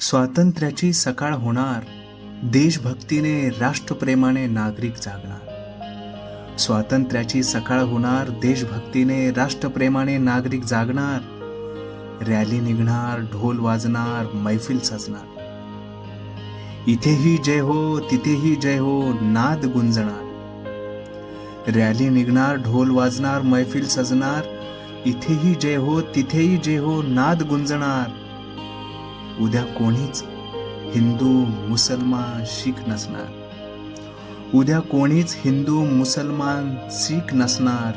स्वातंत्र्याची सकाळ होणार. देशभक्तीने राष्ट्रप्रेमाने नागरिक जागणार. स्वातंत्र्याची सकाळ होणार देशभक्तीने राष्ट्रप्रेमाने नागरिक जागणार. रॅली निघणार ढोल वाजणार मैफिल सजणार. इथेही जय हो तिथेही जय हो नाद गुंजणार. रॅली निघणार ढोल वाजणार मैफिल सजणार. इथेही जय हो तिथेही जय हो नाद गुंजणार. उद्या कोणीच हिंदू मुसलमान शीख नसणार. उद्या कोणीच हिंदू मुसलमान शीख नसणार.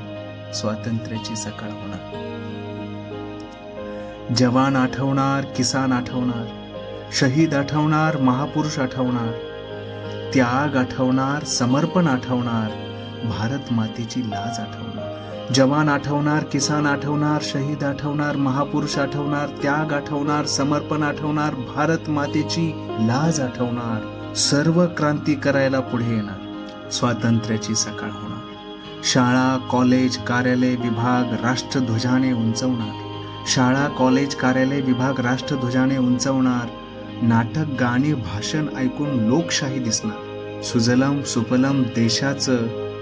स्वातंत्र्याची सकाळ होणार. जवान आठवणार किसान आठवणार शहीद आठवणार महापुरुष आठवणार त्याग आठवणार समर्पण आठवणार भारत मातेची लाज आठवणार. जवान आठवणार किसान आठवणार शहीद आठवणार महापुरुष आठवणार त्याग आठवणार समर्पण आठवणार भारत मातेची लाज आठवणार. सर्व क्रांती करायला पुढे येणार. स्वातंत्र्याची सकाळ होणार. शाळा कॉलेज कार्यालय विभाग राष्ट्रध्वजाने उंचवणार. शाळा कॉलेज कार्यालय विभाग राष्ट्रध्वजाने उंचवणार. नाटक गाणी भाषण ऐकून लोकशाही दिसणार. सुजलम सुफलम देशाचं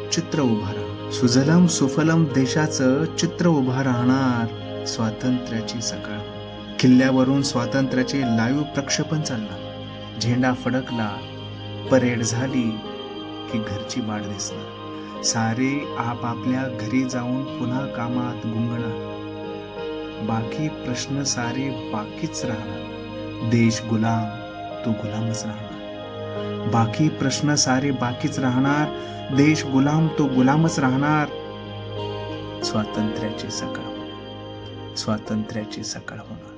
चित्र उभं सुजलम सुफलम देशाचं चित्र उभं राहणार. स्वातंत्र्याची सकाळ. किल्ल्यावरून स्वातंत्र्याचे लाईव्ह प्रक्षेपण चालणार. झेंडा फडकला. परेड झाली की घरची बाळ दिसणार. सारे आपापल्या घरी जाऊन पुन्हा कामात गुंगणार. बाकी प्रश्न सारे बाकीच राहणार. देश गुलाम तो गुलामच राहणार. बाकी प्रश्न सारे बाकीच राहणार. देश गुलाम तो गुलामच राहणार. स्वातंत्र्याची सकाळ स्वातंत्र्याची सकाळ होणार.